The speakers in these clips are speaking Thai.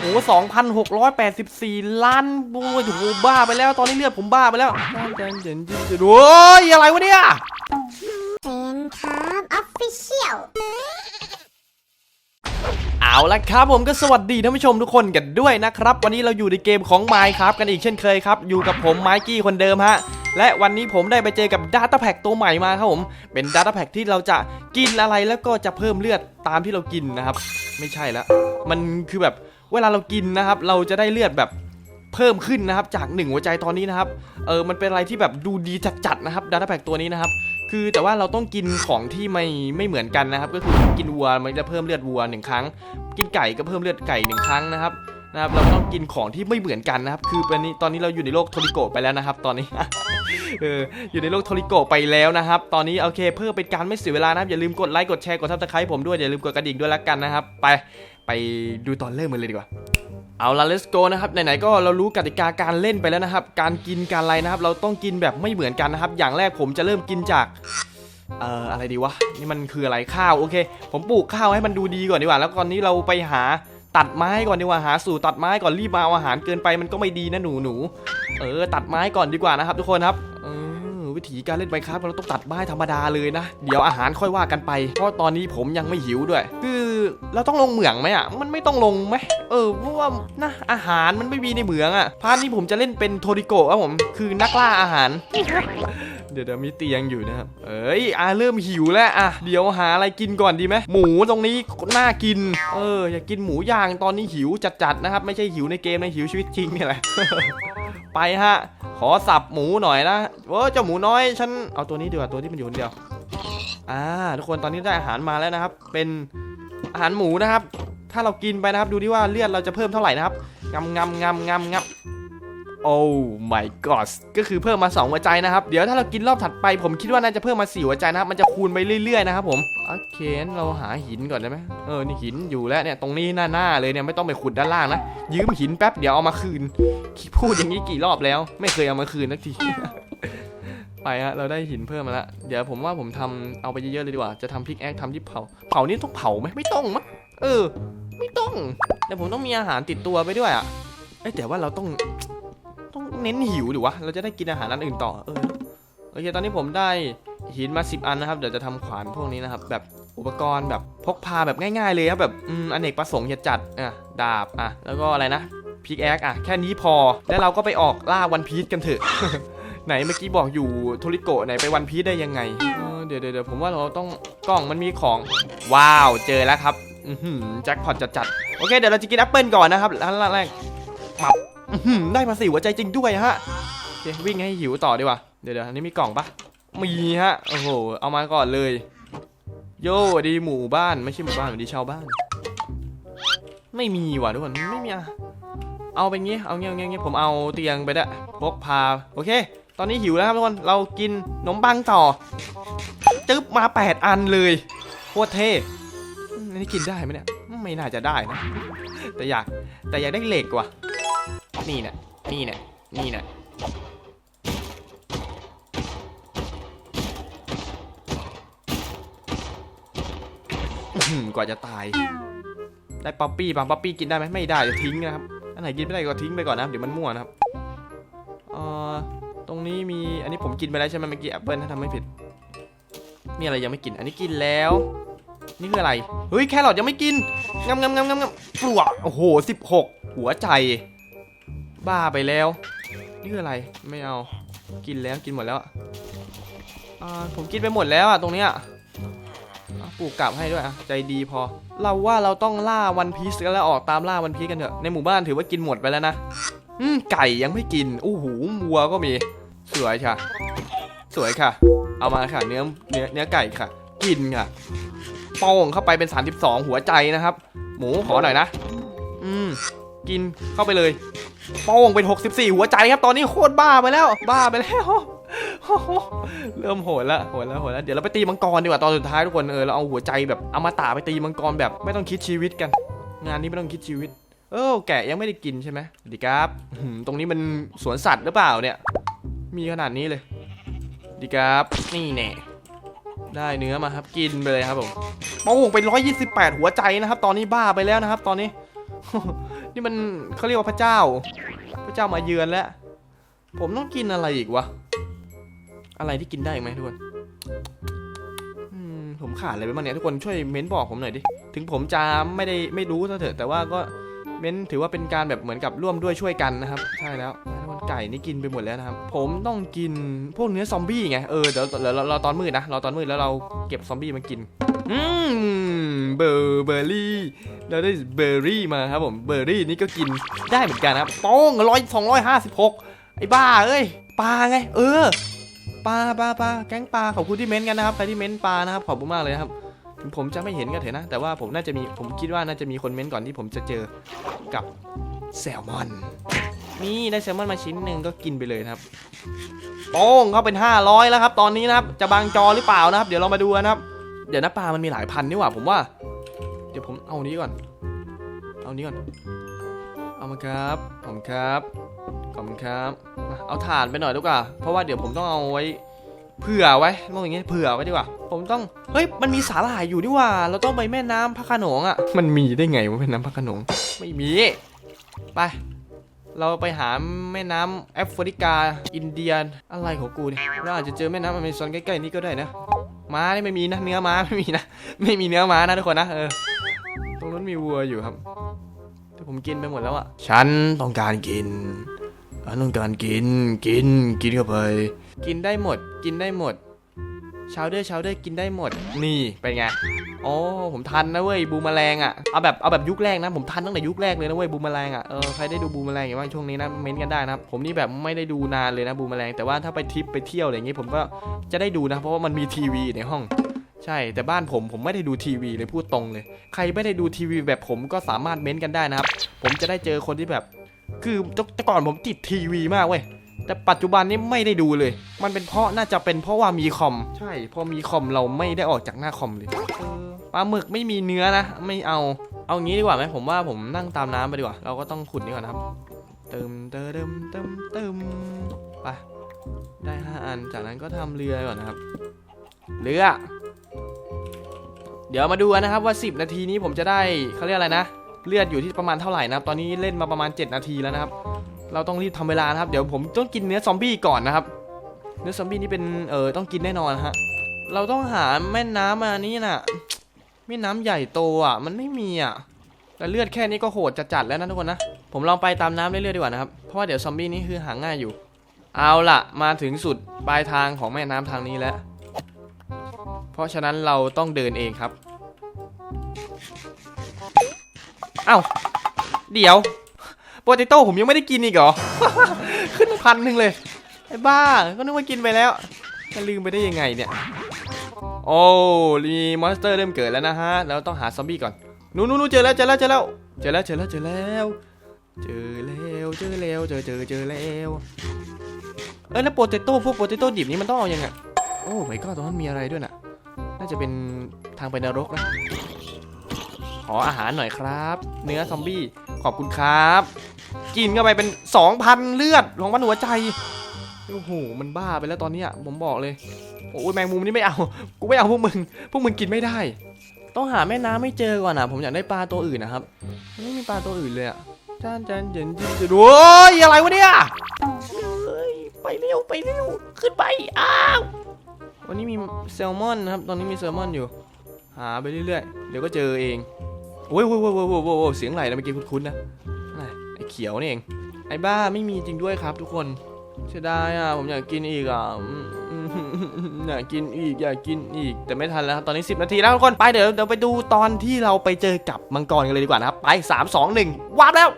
โอ้สองพันหกร้อยแปดสิบสี่ล้านโอ้ยโหบ้าไปแล้วตอนนี้เลือดผมบ้าไปแล้วเดินเดินเดินเดินโอ้ยอะไรวะเนี่ยเซนครับออฟฟิเชียลเอาละครับผมก็สวัสดีท่านผู้ชมทุกคนกันด้วยนะครับ วันนี้เราอยู่ในเกมของ Minecraft กันอีกเช่นเคยครับ อยู่กับผมไมกี้คนเดิมฮะ และวันนี้ผมได้ไปเจอกับ Data Pack ตัวใหม่มาครับผม เป็น Data Pack ที่เราจะกินอะไรแล้วก็จะเพิ่มเลือดตามที่เรากินนะครับ ไม่ใช่แล้วมันคือแบบ เวลาเรากินนะครับ เราจะได้เลือดแบบเพิ่มขึ้นนะครับ จาก 1 หัวใจตอนนี้นะครับ เออมันเป็นอะไรที่แบบดูดีจัดๆนะครับ Data Pack ตัวนี้นะครับ คือแต่ว่าเราต้องกินของที่ไม่ไม่เหมือนกันนะครับ ก็คือกินวัวมันจะเพิ่มเลือดวัวหนึ่งครั้ง กินไก่ก็เพิ่มเลือดไก่หนึ่งครั้งนะครับนะครับเราต้องกินของที่ไม่เหมือนกันนะครับ คือเป็นนี้ตอนนี้เราอยู่ในโลกโทริโกไปแล้วนะครับ ตอนนี้เอออยู่ในโลกโทริโกไปแล้วนะครับ ตอนนี้โอเคเพื่อเป็นการไม่เสียเวลานะครับอย่าลืมกดไลค์กดแชร์กดซับสไครต์ผมด้วยอย่าลืมกดกระดิ่งด้วยละกันนะครับ ไป ไปดูตอนเริ่มกันเลยดีกว่า เอาละ let's go นะครับ ไหนๆ ก็เรารู้กติกาการเล่นไปแล้วนะครับ การกินการอะไรนะครับ เราต้องกินแบบไม่เหมือนกันนะครับ อย่างแรกผมจะเริ่มกินจาก เอ่อ อะไรดีวะ นี่มันคืออะไรข้าว โอเค ผมปลูกข้าวให้มันดูดีก่อนดีกว่า แล้วตอนนี้เราไปหาตัดไม้ก่อนดีกว่า หาสู่ตัดไม้ก่อน รีบมาเอาอาหารเกินไปมันก็ไม่ดีนะหนูหนู เออ ตัดไม้ก่อนดีกว่านะครับ ทุกคนครับ เออ วิธีการเล่นไบครับเราต้องตัดไม้ธรรมดาเลยนะ เดี๋ยวอาหารค่อยว่ากันไป เพราะตอนนี้ผมยังไม่หิวด้วย คือเราต้องลงเหมืองไหมอะ มันไม่ต้องลงไหมเออเพราะว่านะอาหารมันไม่มีในเหมืองอะพาร์ทนี้ผมจะเล่นเป็นโทริโกะครับผม คือนักล่าอาหาร ดี๋ยวเดี๋ยวมีเตียงอยู่นะครับ เอ้ยอาเริ่มหิวแล้วอะเดี๋ยวหาอะไรกินก่อนดีไหมหมูตรงนี้น่ากิน เออ อยากกินหมูย่างตอนนี้หิวจัดๆนะครับ ไม่ใช่หิวในเกมนะหิวชีวิตจริงนี่แหละ ไปฮะ ขอสับหมูหน่อยนะโอ้เจ้าหมูน้อยฉันเอาตัวนี้ดีกว่าตัวที่มันอยู่คนเดียว อ่า ทุกคนตอนนี้ได้อาหารมาแล้วนะครับ เป็นอาหารหมูนะครับ ถ้าเรากินไปนะครับ ดูดิว่าเลือดเราจะเพิ่มเท่าไหร่นะครับงำงำงำงำงำ โอ้ my god ก็คือเพิ่มมา2หัวใจนะครับ เดี๋ยวถ้าเรากินรอบถัดไป ผมคิดว่าน่าจะเพิ่มมา4หัวใจนะครับ มันจะคูณไปเรื่อยๆนะครับผมโอเคเราหาหินก่อนได้ไหมเออ นี่หินอยู่แล้วเนี่ย ตรงนี้หน้าๆเลยเนี่ย ไม่ต้องไปขุดด้านล่างนะ ยืมหินแป๊บเดี๋ยวเอามาคืน พูดอย่างนี้กี่รอบแล้ว ไม่เคยเอามาคืนสักที ไปฮะ เราได้หินเพิ่มมาแล้วเดี๋ยวผมว่าผมทำเอาไปเยอะๆเลยดีกว่า จะทำพิกแอคทำที่เผา เผานี่ต้องเผาไหมไม่ต้องมั้ง เออ ไม่ต้อง แต่ผมต้องมีอาหารติดตัวไปด้วยอะเอ้แต่ว่าเราต้อง เน้นหิวดิวะ เราจะได้กินอาหารอันอื่นต่อ เออ โอเค ตอนนี้ผมได้หินมา 10 อันนะครับ เดี๋ยวจะทำขวานพวกนี้นะครับ แบบอุปกรณ์แบบพกพาแบบง่ายๆเลยครับ แบบอืมอเนกประสงค์จะจัด อะ ดาบ อะ แล้วก็อะไรนะ พิกแอค อะ แค่นี้พอ แล้วเราก็ไปออกล่าวันพีชกันเถอะ ไหนเมื่อกี้บอกอยู่โทริโกะไหนไปวันพีชได้ยังไง เดี๋ยวเดี๋ยวผมว่าเราต้องกล่องมันมีของ ว้าว เจอแล้วครับแจ็คพอตจัดจัดโอเค เดี๋ยวเราจะกินแอปเปิลก่อนนะครับร้านแรกมับ ได้มาสี่หัวใจจริงด้วยฮะโอเควิ่งให้หิวต่อดีกว่าเดี๋ยวเดี๋ยวอันนี้มีกล่องปะมีฮะโอ้โหเอามาก่อนเลย โย่ดีหมู่บ้านไม่ใช่หมู่บ้านดีชาวบ้าน ไม่มีว่ะทุกคนไม่มีอะเอาเป็นงี้เอางี้เงี้ยเงี้ยผมเอาเตียงไปด้พกพาโอเค ตอนนี้หิวแล้วครับทุกคนเรากินขนมปังต่อจึ๊บมา 8 อันเลยโคตรเท่นี่กินได้ไหมเนี่ยไม่น่าจะได้นะแต่อยากแต่อยากได้เหล็กว่ะ นี่เนี่ยนี่เนี่ยนี่เนี่ยกว่าจะตาย ได้ป๊อปปี้บางป๊อปปี้กินได้ไหมไม่ได้จะทิ้งนะครับ อันไหนกินไม่ได้ก็ทิ้งไปก่อนนะครับเดี๋ยวมันมั่วนะครับเอ่อตรงนี้มีอันนี้ผมกินไปแล้วใช่ไหมเมื่อกี้แอปเปิลถ้าทำไม่ผิด มีอะไรยังไม่กิน อันนี้กินแล้ว นี่คืออะไร เฮ้ยแครอทยังไม่กินงำงำงำงำงำปลวกโอ้โหสิบหกหัวใจ บ้าไปแล้ว นี่คืออะไรไม่เอากินแล้วกินหมดแล้วอ่าผมกินไปหมดแล้วอะตรงเนี้ยอะปลูกกลับให้ด้วยอะใจดีพอ เราว่าเราต้องล่าวันพีซกันแล้วออกตามล่าวันพีซกันเถอะในหมู่บ้านถือว่ากินหมดไปแล้วนะอืมไก่ยังไม่กินอู้หูวัวก็มีสวยค่ะ สวยค่ะ เอามาค่ะเนื้อเนื้อเนื้อไก่ค่ะ กินค่ะป้งเข้าไปเป็น 32 หัวใจนะครับ หมูขอหน่อยนะ อืม กินเข้าไปเลย โป้งเป็น 64 หัวใจครับ ตอนนี้โคตรบ้าไปแล้ว บ้าไปแล้วเริ่มโหดละโหดแล้วโหดแล้วเดี๋ยวเราไปตีมังกรดีกว่าตอนสุดท้ายทุกคนเออเราเอาหัวใจแบบอมตะไปตีมังกรแบบไม่ต้องคิดชีวิตกัน งานนี้ไม่ต้องคิดชีวิต เออแกะยังไม่ได้กินใช่ไหมสวัสดีครับตรงนี้มันสวนสัตว์หรือเปล่าเนี่ย มีขนาดนี้เลยดีครับ นี่แน่ได้เนื้อมาครับกินไปเลยครับผมโป้งเป็น 128 หัวใจนะครับ ตอนนี้บ้าไปแล้วนะครับ ตอนนี้ นี่มันเขาเรียกว่าพระเจ้า พระเจ้ามาเยือนแล้ว ผมต้องกินอะไรอีกวะ อะไรที่กินได้อีกไหมทุกคนผมขาดอะไรไปบ้างเนี่ยทุกคนช่วยเม้นบอกผมหน่อยดิ ถึงผมจะไม่ได้ไม่รู้ซะเถอะแต่ว่าก็เม้นถือว่าเป็นการแบบเหมือนกับร่วมด้วยช่วยกันนะครับ ใช่แล้วทุกคนไก่นี่กินไปหมดแล้วนะครับ ผมต้องกินพวกเนื้อซอมบี้ไง เออเดี๋ยวเดี๋ยวเราเราตอนมืดนะ เราตอนมืดแล้วเราเก็บซอมบี้มากิน อืมเบอร์เบอร์รี่ เราได้เบอร์รี่มาครับผมเบอร์รี่นี่ก็กินได้เหมือนกันนะครับโป้งร้อยสองร้อยห้าสิบหกไอ้บ้าเอ้ยปลาไง เออปลาปลาปลาแก๊งปลาขอบคุณที่เม้นต์กันนะครับใครที่เม้นต์ปลานะครับขอบคุณมากเลยครับถึงผมจะไม่เห็นก็เถอะนะ แต่ว่าผมน่าจะมีผมคิดว่าน่าจะมีคนเม้นต์ก่อนที่ผมจะเจอกับแซลมอนนี่ได้แซลมอนมาชิ้นหนึ่งก็กินไปเลยครับโป้งเขาเป็น 500 แล้วครับ ตอนนี้นะครับ จะบางจอหรือเปล่านะครับ เดี๋ยวเรามาดูนะครับ เดี๋ยวนะปลามันมีหลายพันนี่หว่าผมว่า เดี๋ยวผมเอานี้ก่อน เอานี้ก่อน เอามาครับผมครับขอบคุณครับ เอาถ่านไปหน่อยดีกว่า เพราะว่าเดี๋ยวผมต้องเอาไว้เผื่อไว้ต้องอย่างงี้เผื่อไว้ดีกว่า ผมต้อง เฮ้ย มันมีสาหร่ายอยู่นี่หว่า เราต้องไปแม่น้ำพระขนงอะ มันมีได้ไงวะแม่น้ำพระขนง ไม่มี ไป เราไปหาแม่น้ำแอฟริกา อินเดีย อะไรของกูเนี่ย เราอาจจะเจอแม่น้ำอเมซอนใกล้ๆนี่ก็ได้นะ ม้านี่ไม่มีนะ เนื้อม้าไม่มีนะ ไม่มีเนื้อม้านะทุกคนนะ เออ ตรงนั้นมีวัวอยู่ครับ แต่ผมกินไปหมดแล้วอะฉันต้องการกินฉันต้องการกิน กิน กินเข้าไป กินได้หมด กินได้หมดชาวเดอร์ชาวเดอร์กินได้หมด นี่ เป็นไง โอ้ผมทันนะเว้ยบูมแมลงอะเอาแบบเอาแบบยุคแรกนะผมทันตั้งแต่ยุคแรกเลยนะเว้ยบูมแมลงอะเออใครได้ดูบูมแมลงอย่างบ้างช่วงนี้นะเม้นต์กันได้นะครับผมนี่แบบไม่ได้ดูนานเลยนะบูมแมลงแต่ว่าถ้าไปทริปไปเที่ยวอะไรอย่างงี้ผมก็จะได้ดูนะเพราะว่ามันมีทีวีในห้องใช่ แต่บ้านผมผมไม่ได้ดูทีวีเลยพูดตรงเลย ใครไม่ได้ดูทีวีแบบผมก็สามารถเม้นต์กันได้นะครับ ผมจะได้เจอคนที่แบบ คือแต่ก่อนผมติดทีวีมากเว้ยแต่ปัจจุบันนี้ไม่ได้ดูเลย มันเป็นเพราะน่าจะเป็นเพราะว่ามีคอม ใช่พอมีคอมเราไม่ได้ออกจากหน้าคอมเลยเออ ปลาหมึกไม่มีเนื้อนะ ไม่เอา เอางี้ดีกว่าไหมผมว่าผมนั่งตามน้ำไปดีกว่า เราก็ต้องขุดนี่ก่อนะครับเติมเติมเติมเติมเติมไปได้ห้าอัน จากนั้นก็ทำเรือก่อนนะครับ เรือ เดี๋ยวมาดูกันนะครับว่า 10 นาทีนี้ผมจะได้เขาเรียกอะไรนะ เลือดอยู่ที่ประมาณเท่าไหร่นะครับ ตอนนี้เล่นมาประมาณ 7 นาทีแล้วนะครับ เราต้องรีบทำเวลานะครับ เดี๋ยวผมต้องกินเนื้อซอมบี้ก่อนนะครับ เนื้อซอมบี้นี่เป็นเออต้องกินแน่นอนฮะ เราต้องหาแม่น้ำมานี่น่ะ แม่น้ำใหญ่โตอะ มันไม่มีอะแต่เลือดแค่นี้ก็โหดจัดๆแล้วนะทุกคนนะ ผมลองไปตามน้ำเรื่อยๆดีกว่านะครับ เพราะว่าเดี๋ยวซอมบี้นี่คือหาง่ายอยู่ เอาล่ะ มาถึงสุดปลายทางของแม่น้ำทางนี้แล้ว เพราะฉะนั้นเราต้องเดินเองครับ เอ้า เดี๋ยวโปเตโต้ผมยังไม่ได้กินอีกเหรอ ขึ้นพันหนึ่งเลย ไอ้บ้า ก็นึกว่ากินไปแล้วจะลืมไปได้ยังไงเนี่ย โอ้มีมอนสเตอร์เริ่มเกิดแล้วนะฮะแล้วต้องหาซอมบี้ก่อนนู้นนู้นเจอแล้วเจอแล้วเจอแล้วเจอแล้วเจอแล้วเจอแล้วเจอแล้วเจอแล้วเจอเจอเจอแล้วเอ้ยแล้วโปเตโต้พวกโปเตโต้ดิบนี้มันต้องเอายังไงโอ้ไม่ก็ตรงนั้นมีอะไรด้วยน่ะ น่าจะเป็นทางไปนรกนะขออาหารหน่อยครับ เนื้อซอมบี้ขอบคุณครับ กินเข้าไปเป็น2,000เลือดของมันหัวใจโอ้โหมันบ้าไปแล้วตอนนี้ผมบอกเลย โอ้ยแมงมุมนี่ไม่เอา กูไม่เอาพวกมึง พวกมึงกินไม่ได้ ต้องหาแม่น้ำไม่เจอก่อนนะผมอยากได้ปลาตัวอื่นนะครับ ไม่มีปลาตัวอื่นเลยอะจานจานเย็นจะดูโอ้ยอะไรวะเนี่ยเฮ้ยไปเร็วไปเร็ว ขึ้นไป อ้าว วันนี้มีแซลมอนนะครับ ตอนนี้มีแซลมอนอยู่ หาไปเรื่อยๆ เดี๋ยวก็เจอเองโอ้ยโอ้ยโอ้ยโอ้ยโอ้ยโอ้ยโอ้ยเสียงไหลนะเมื่อกี้คุ้นๆนะอะไรไอ้เขียวนี่เอง ไอ้บ้าไม่มีจริงด้วยครับทุกคนเสียดายอะ ผมอยากกินอีกอะ อืมอืมอยากกินอีกอยากกินอีกแต่ไม่ทันแล้วครับตอนนี้ 10 นาทีแล้วทุกคนไปเดี๋ยวเดี๋ยวไปดูตอนที่เราไปเจอกับมังกรกันเลยดีกว่านะครับ ไป 3 2 1วาร์ปแล้ว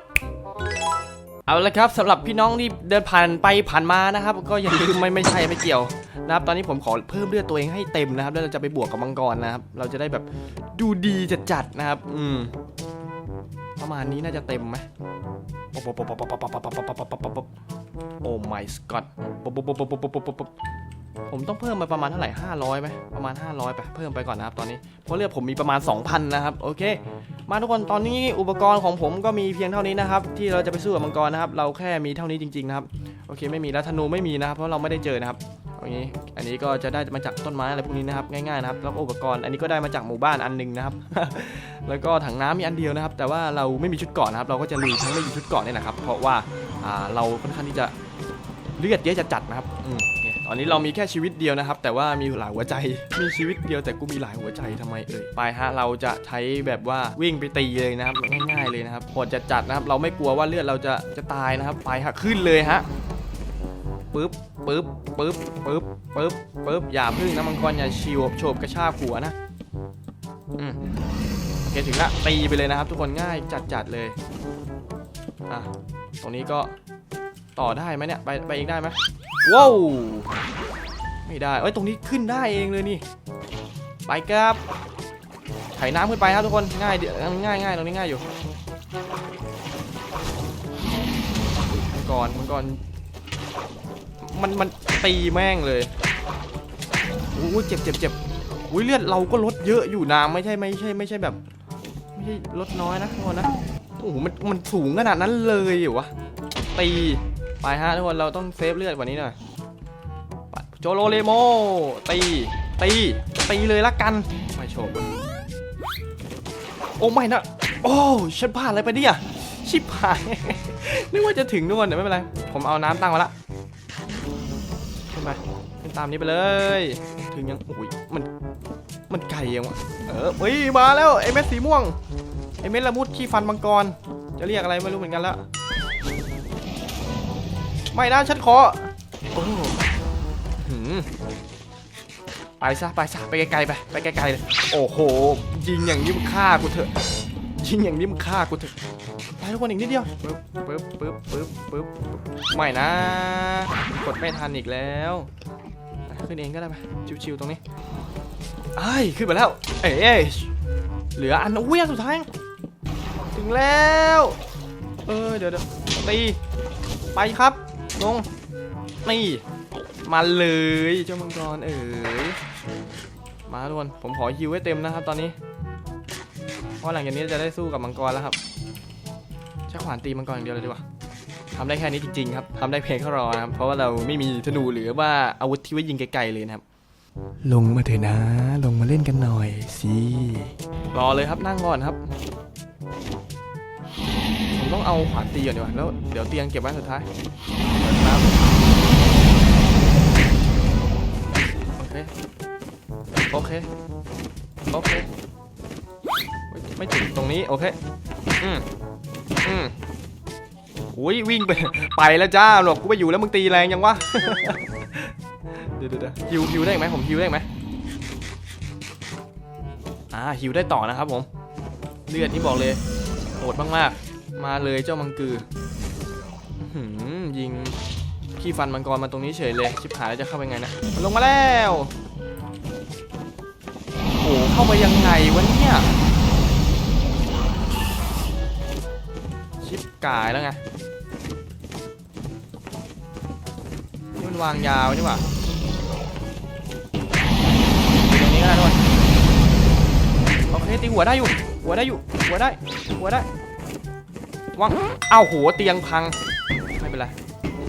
เอาละครับสำหรับพี่น้องที่เดินผ่านไปผ่านมานะครับ ก็อย่าลืมไม่ไม่ใช่ไม่เกี่ยวนะครับ ตอนนี้ผมขอเพิ่มเลือดตัวเองให้เต็มนะครับ แล้วเราจะไปบวกกับมังกรนะครับ เราจะได้แบบดูดีจัดๆนะครับ อืมประมาณนี้น่าจะเต็มไหมโอ้ my god ผมต้องเพิ่มไปประมาณเท่าไหร่500ไหมประมาณ 500ไปเพิ่มไปก่อนนะครับตอนนี้เพราะเลือดผมมีประมาณ 2,000 นะครับโอเค มาทุกคนตอนนี้อุปกรณ์ของผมก็มีเพียงเท่านี้นะครับ ที่เราจะไปสู้กับมังกรนะครับเราแค่มีเท่านี้จริงๆนะครับโอเคไม่มีแล้วธนูไม่มีนะครับเพราะเราไม่ได้เจอนะครับอย่างนี้อันนี้ก็จะได้มาจากต้นไม้อะไรพวกนี้นะครับง่ายๆนะครับแล้วอุปกรณ์อันนี้ก็ได้มาจากหมู่บ้านอันหนึงนะครับ แล้วก็ถังน้ำมีอันเดียวนะครับ แต่ว่าเราไม่มีชุดเกาะนะครับ เราก็จะลุยทั้งไม่มีชุดเกาะเนี่ยนะครับเพราะว่าเราค่อนข้างที่จะเลือดเยอะจัดนะครับ อืมเนี่ยตอนนี้เรามีแค่ชีวิตเดียวนะครับ แต่ว่ามีหลายหัวใจ มีชีวิตเดียวแต่กูมีหลายหัวใจทำไมเอ่ย ไปฮะ เราจะใช้แบบว่าวิ่งไปตีเลยนะครับ ง่ายๆเลยนะครับโหดจัดๆนะครับ เราไม่กลัวว่าเลือดเราจะจะตายนะครับ ไปฮะ ขึ้นเลยฮะปึ๊บปึ๊บปึ๊บปึ๊บปึ๊บปึ๊บอย่าพึ่งนะมังกรอย่าชิวโฉบกระชากหัวนะอืมโอเคถึงละตีไปเลยนะครับ ทุกคนง่ายจัดๆเลยอะตรงนี้ก็ต่อได้ไหมเนี่ย ไปไปอีกได้ไหม ว้าวไม่ได้เอ้ยตรงนี้ขึ้นได้เองเลยนี่ ไปครับไถน้ำขึ้นไปครับทุกคนง่ายเดี๋ยวง่ายง่ายตรงนี้ง่ายอยู่มังกรมังกรมันมันตีแม่งเลยอู้เจ็บเจ็บเจ็บอุ้ยเลือดเราก็ลดเยอะอยู่นะไม่ใช่ไม่ใช่ไม่ใช่แบบไม่ใช่ลดน้อยนะทุกคนนะโอ้โหมันมันสูงขนาดนั้นเลยเหรอวะตี ไปฮะทุกคนเราต้องเซฟเลือดกว่านี้หน่อยโจโรเลโมตีตีตีเลยละกันไม่โชว์โอ้ไม่นะโอ้ฉันพลาดอะไรไปเนี่ยชิบหายนึกว่าจะถึงทุกคนแต่ไม่เป็นไรผมเอาน้ำตั้งมาละขึ้นไปขึ้นตามนี้ไปเลย ถึงยังโอ้ยมันมันไกลยังวะเออเฮ้ยมาแล้วไอเม็ดสีม่วงไอเม็ดละมุดขี้ฟันมังกรจะเรียกอะไรไม่รู้เหมือนกันแล้ว ไม่นะฉันขอโอ้หืมไปซะไปซะไปไกลๆไปไปไกลๆเลยโอ้โห ยิงอย่างนี้มึงฆ่ากูเถอะ ยิงอย่างนี้มึงฆ่ากูเถอะไปทุกคนอีกนิดเดียวปึ๊บปึ๊บปึ๊บปึ๊บปึ๊บไม่นะ กดไม่ทันอีกแล้วอะขึ้นเองก็ได้ไหมชิวๆตรงนี้ไอ้ยขึ้นมาแล้ว เอ้ยเหลืออันอุ้ยอันสุดท้ายถึงแล้ว เออเดี๋ยวเดี๋ยวตีไปครับ ลงนี่มาเลยเจ้ามังกรเอ๋ยมาทุกคนผมขอฮิวให้เต็มนะครับตอนนี้เพราะหลังจากนี้จะได้สู้กับมังกรแล้วครับใช้ขวานตีมังกรอย่างเดียวเลยดีกว่าทำได้แค่นี้จริงๆครับทำได้เพียงแค่รอนะครับ เพราะว่าเราไม่มีธนูหรือว่าอาวุธที่ไว้ยิงไกลๆเลยนะครับ ลงมาเถอะนะ ลงมาเล่นกันหน่อยสิรอเลยครับนั่งก่อนครับผมต้องเอาขวานตีก่อนดีกว่าแล้วเดี๋ยวเตียงเก็บไว้สุดท้าย เปิดน้ำโอเคโอเคโอเคไม่ไม่ถึงตรงนี้โอเคอืมอืมอุ้ยวิ่งไปไปแล้วจ้าหลบกูไปอยู่แล้วมึงตีแรงยังวะเดี๋ยวเดี๋ยวฮิวฮิวได้ไหมผมฮิวได้ไหมอ่าฮิวได้ต่อนะครับผม เลือดนี่บอกเลยโหดมากๆ มาเลยเจ้ามังกืออื้อหือยิง ขี้ฟันมังกรมาตรงนี้เฉยเลย ชิบหายแล้วจะเข้าไปไงนะ มันลงมาแล้วโอ้เข้าไปยังไงวะเนี่ย ชิบกายแล้วไง นี่มันวางยาวนี่หว่าอยู่ตรงนี้ก็ได้ด้วยโอเคตีหัวได้อยู่ หัวได้อยู่ หัวได้ หัวได้วางอ้าวโหเตียงพัง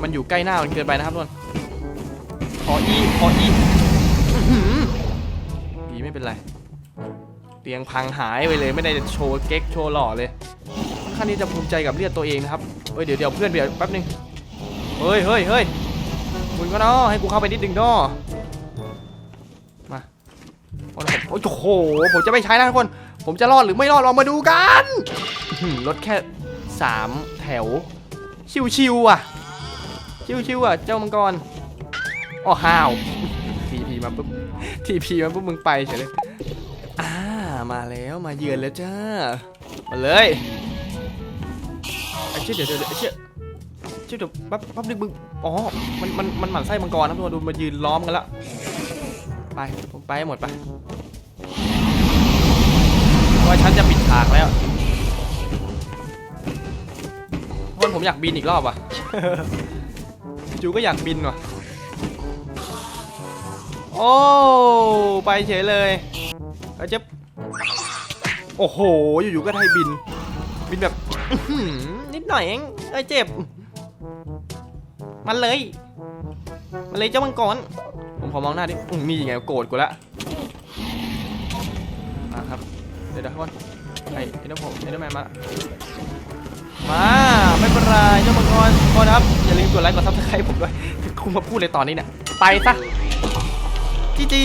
มันอยู่ใกล้หน้ามันเกินไปนะครับทุกคนขออีขออีอีไม่เป็นไร เตียงพังหายไปเลยไม่ได้จะโชว์เก๊กโชว์หล่อเลยค่อนข้างที่จะภูมิใจกับเลือดตัวเองนะครับเฮ้ยเดี๋ยวเดี๋ยวเพื่อนเดี๋ยวแป๊บนึงเฮ้ยเฮ้ยเฮ้ยคุณก็เนาะให้กูเข้าไปนิดนึงเนาะมาโอ้โหผมจะไม่ใช้นะทุกคน ผมจะรอดหรือไม่รอดลองมาดูกันรถแค่สามแถว ชิวๆอะ ชิวๆอะเจ้ามังกรอ๋อห้าวทีพีมาปุ๊บทีพีมาปุ๊บมึงไปเฉยเลยอ่ามาแล้วมาเยือนแล้วจ้ามาเลยไอ้เชี่ยเดี๋ยวเดี๋ยวเดี๋ยวไอ้เชี่ยเชื่อเดี๋ยวแป๊บแป๊บนึงมึงอ๋อมันมันมันหมั่นไส้มังกรนะทุกคนดูมายืนล้อมกันแล้วไปผมไปหมดไปราะว่าฉันจะปิดฉากแล้วทุกคนผมอยากบินอีกรอบว่ะ จูก็อยากบินว่ะ โอ้ ไปเฉยเลยเอาเจ็บโอ้โห อยู่ๆก็ได้บิน บินแบบนิดหน่อยเองเอ้ยเจ็บ มันเลย มันเลยเจ้ามังกร ผมขอมองหน้าดิอืมมียังไงโกรธกูละมาครับ เดี๋ยวเดี๋ยวก่อนไอ้ไอ้น้ำผมไอ้น้ำแมนมา มาไม่เป็นไรเจ้ามังกรทุกคนครับอย่าลืมกดไลค์กดซับสไครต์ผมด้วยคุณมาพูดเลยตอนนี้เนี่ยไปซะจีจี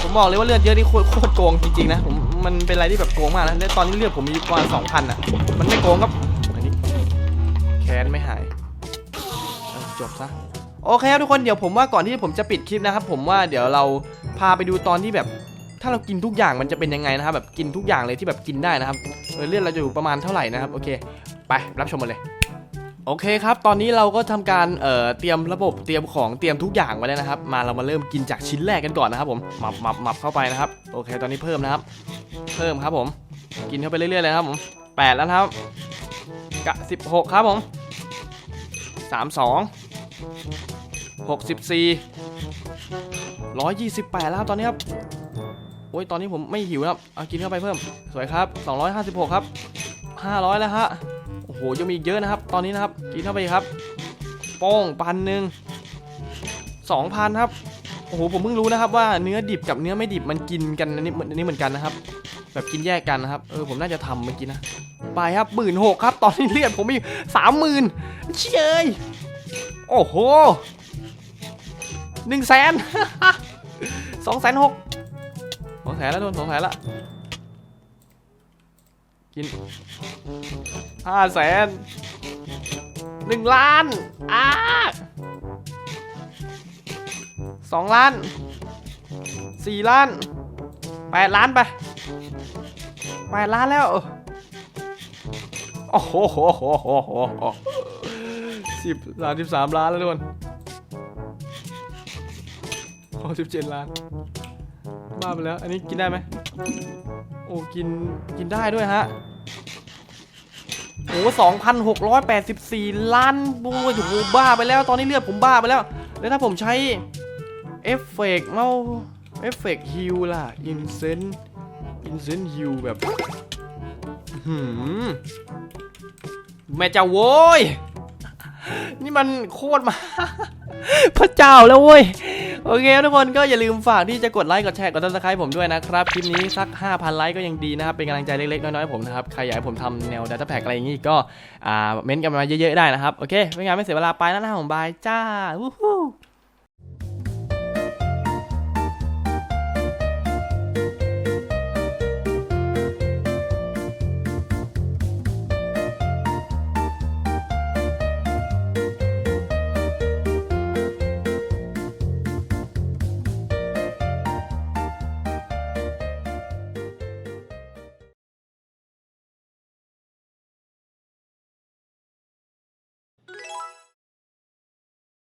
ผมบอกเลยว่าเลือดเยอะนี่โคตรโคตรโกงจริงๆนะผมมันเป็นอะไรที่แบบโกงมากนะแล้วตอนนี้เลือดผมมีประมาณสองพันอะ มันไม่โกงครับอันนี้แค้นไม่หายจบซะโอเคครับทุกคนเดี๋ยวผมว่าก่อนที่ผมจะปิดคลิปนะครับ ผมว่าเดี๋ยวเราพาไปดูตอนที่แบบ ถ้าเรากินทุกอย่างมันจะเป็นยังไงนะครับแบบกินทุกอย่างเลยที่แบบกินได้นะครับเออเลือดเราจะอยู่ประมาณเท่าไหร่นะครับโอเค ไปรับชมกันเลยโอเคครับ ตอนนี้เราก็ทำการเอ่อเตรียมระบบเตรียมของเตรียมทุกอย่างไว้แล้วนะครับ มาเรามาเริ่มกินจากชิ้นแรกกันก่อนนะครับผมหมับหมับหมับเข้าไปนะครับ โอเค ตอนนี้เพิ่มนะครับ เพิ่มครับผม กินเข้าไปเรื่อยๆเลยครับผมแปดแล้วครับกะสิบหกครับผมสามสองหกสิบสี่ร้อยยี่สิบแปดแล้วตอนนี้ครับโอ้ยตอนนี้ผมไม่หิวนะครับเอากินเข้าไปเพิ่ม สวยครับ256ครับ500แล้วฮะ โหยังมีเยอะนะครับ ตอนนี้นะครับกินเข้าไปครับป้งพันหนึ่ง2,000ครับโอ้โหผมเพิ่งรู้นะครับว่าเนื้อดิบกับเนื้อไม่ดิบมันกินกันอันนี้อันนี้เหมือนกันนะครับ แบบกินแยกกันนะครับเออผมน่าจะทำเมื่อกี้นะไปครับหมื่นหกครับ ตอนนี้เลือดผมมีสามหมื่นเชยเอยโอ้โหหนึ่งแสนสองแสนหกสองแสนแล้วโดนสองแสนละ กินห้าแสนหนึ่งล้านอ้าสองล้านสี่ล้านแปดล้านไปแปดล้านแล้ว โอ้โหโหโหโหโหโหสิบสามสิบสามล้านแล้วทุกคนหกสิบเจ็ดล้านบ้าไปแล้ว อันนี้กินได้ไหม โอ้กินกินได้ด้วยฮะโอ้สองพันหกร้อยแปดสิบสี่ล้านบูโอ้โหบ้าไปแล้วตอนนี้เลือดผมบ้าไปแล้ว แล้วถ้าผมใช้เอฟเฟกต์เมาเอฟเฟกต์ฮิลล่ะอินเซนอินเซนฮิลแบบหืมแม่เจ้าโว้ย นี่มันโคตรมา พระเจ้าแล้วเว้ย โอเคทุกคนก็อย่าลืมฝากที่จะกดไลค์กดแชร์กดติดตามผมด้วยนะครับคลิปนี้สัก 5,000 ไลค์ก็ยังดีนะครับเป็นกำลังใจเล็กๆน้อยๆผมนะครับใครอยากให้ผมทำแนว Data Pack อะไรอย่างนี้ก็อ่าเม้นต์กันมาเยอะๆได้นะครับโอเคไม่งั้นไม่เสียเวลาไปแล้วนะผมบายจ้าวู้ฮู้